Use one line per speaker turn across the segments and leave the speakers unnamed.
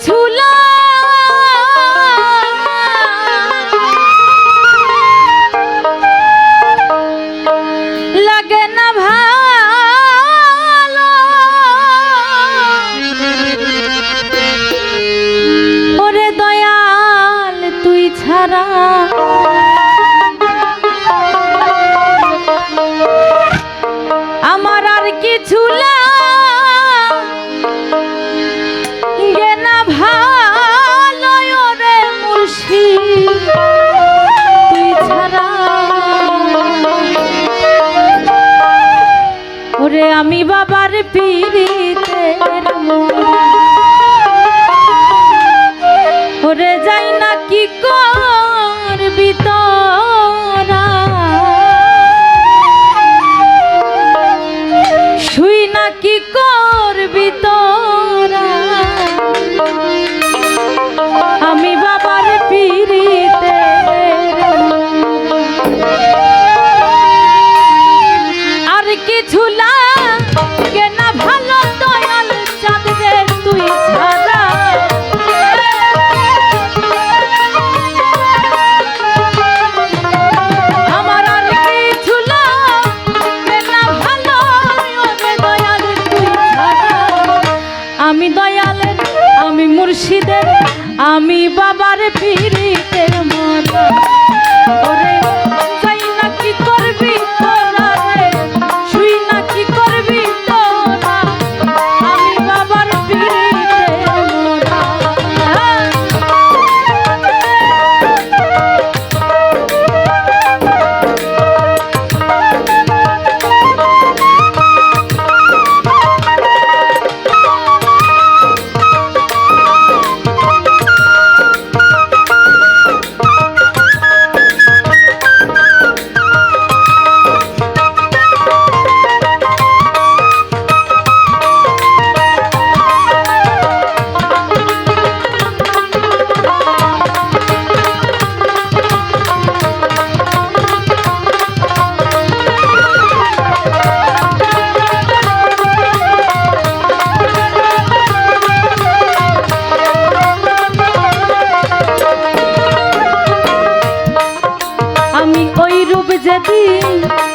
ছুলা আমি বাবার পিড়িতে ওরে যাই না কি করবি তোর? আমি বাবার ফিরিতে মন ওরে যেদিন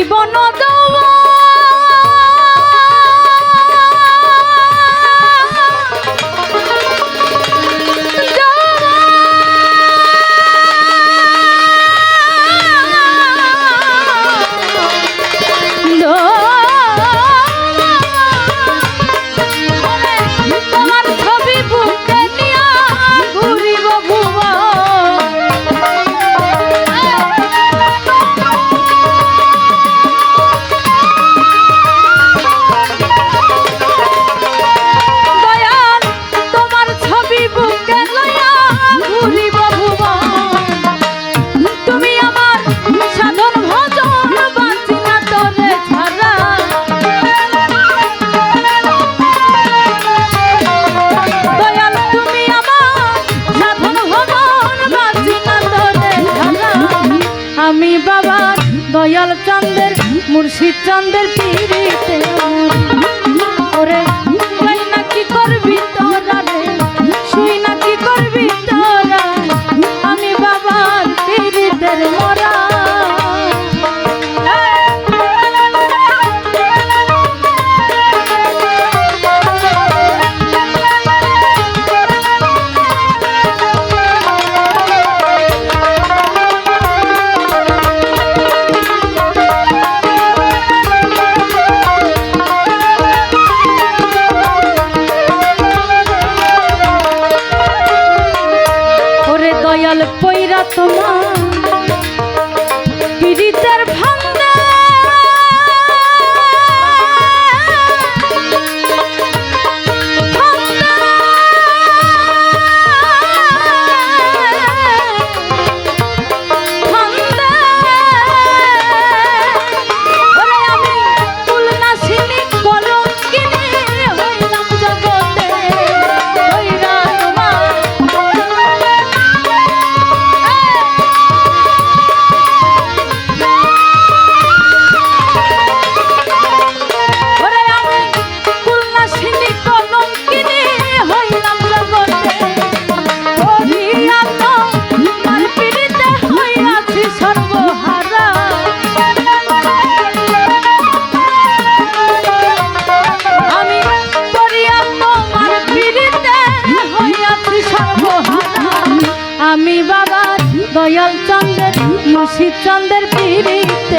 জীবন তোমার পিড়িতে পীড়িতে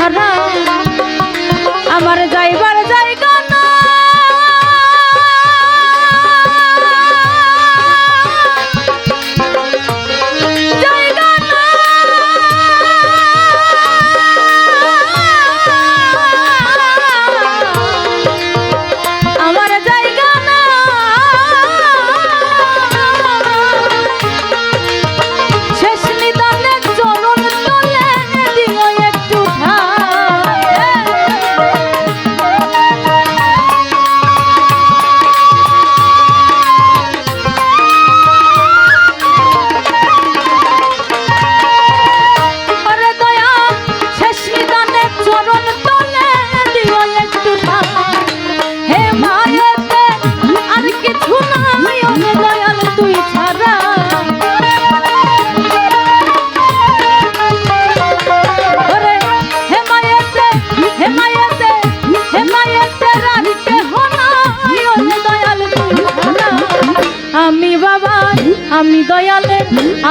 হারা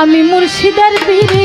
আমি মুর্শিদার বীরিতের